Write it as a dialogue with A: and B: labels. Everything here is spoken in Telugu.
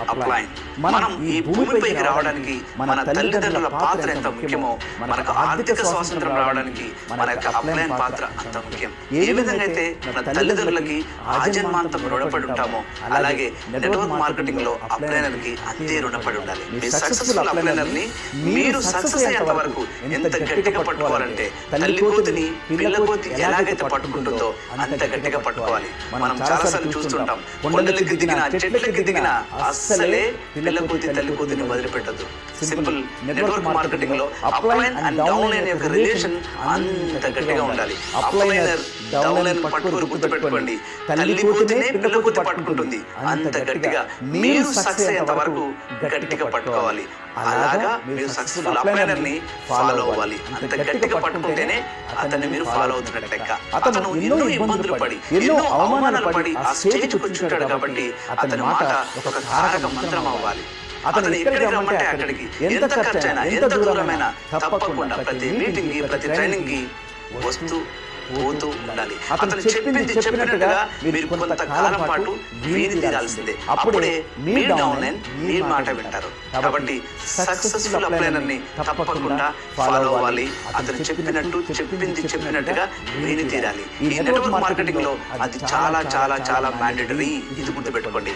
A: అప్లైన్ మనం ఈ భూమిపైకి రావడానికి మన తల్లిదండ్రుల పాత్ర ఎంత ముఖ్యమో మనకు ఆర్థిక స్వాతంత్రం రావడానికి మన యొక్క అప్లైన్ పాత్ర అంత ముఖ్యం? ఏ విధంగా అయితే మన తల్లిదండ్రులకి ఆజన్మాంతం రుణపడి ఉంటామో అలాగే నెట్వర్క్ మార్కెటింగ్లో అప్లైనర్కి అంతే రుణపడి ఉండాలి. మీ సక్సెస్ఫుల్ అప్లైనర్ని మీరు సక్సెస్ అయ్యేంత వరకు ఎంత గట్టిగా పట్టుకోవాలంటే తల్లి కోతిని పిల్ల కోతి ఎలాగైతే పట్టుకుంటుందో అంత గట్టిగా పట్టుకోవాలి. మనం చాలాసార్లు చూస్తుంటాం. కొండలకి దిగిన చెట్లకి దిగిన అస్సలే పిల్ల కోతి తల్లి కోతిని వదిలిపెట్టదు సింపుల్ నెట్వర్క్ మార్కెటింగ్లో అప్లైన్ అండ్ డౌన్ లైన్ యొక్క రిలేషన్ అంత గట్టిగా ఉండాలి. అప్లైనర్ డౌన్ లైన్ పట్టుకుని గుర్తుపెట్టుకోండి. తల్లి కోతినే పిల్ల కోతి పట్టుకుంటుంది. అంత గట్టిగా మీరు సక్సెస్ అయ్యేంత వరకు గట్టిగా పట్టుకోవాలి. అలాగా మీరు సక్సెస్ఫుల్ అప్లైనర్ని ఫాలో అవ్వాలి. అంత గట్టిగా పట్టుకుంటేనే అతన్ని మీరు ఫాలో అవుతున్నట్టు లెక్క. అతను ఎన్నో ఇబ్బందులు పడి ఎన్నో అవమానాలు పడి ఆ స్టేజ్ కూర్చుంటాడు కాబట్టి అతని మాట ఒక తారక మంత్రం అవ్వాలి. అతను ఎక్కడికి రమ్మంటే అక్కడికి ఎంత ఖర్చైనా ఎంత దూరమైనా తప్పకుండా ప్రతి మీటింగ్కి ప్రతి ట్రైనింగ్కి వస్తూ పోతూ ఉండాలి. అతను చెప్పింది చెప్పినట్టుగా మీరు కొంతకాలం పాటు వీని తీరాల్సిందే. అప్పుడే మీ డౌన్ లైన్ మీ మాట వింటారు. కాబట్టి సక్సెస్ఫుల్ అప్లైనర్ని తప్పకుండా ఫాలో అవ్వాలి. అతను చెప్పినట్టు చెప్పింది చెప్పినట్టుగా వీని తీరాలి. ఈ నెట్వర్క్ మార్కెటింగ్లో అది చాలా చాలా చాలా మ్యాండేటరీ ఇది గుర్తుపెట్టుకోండి.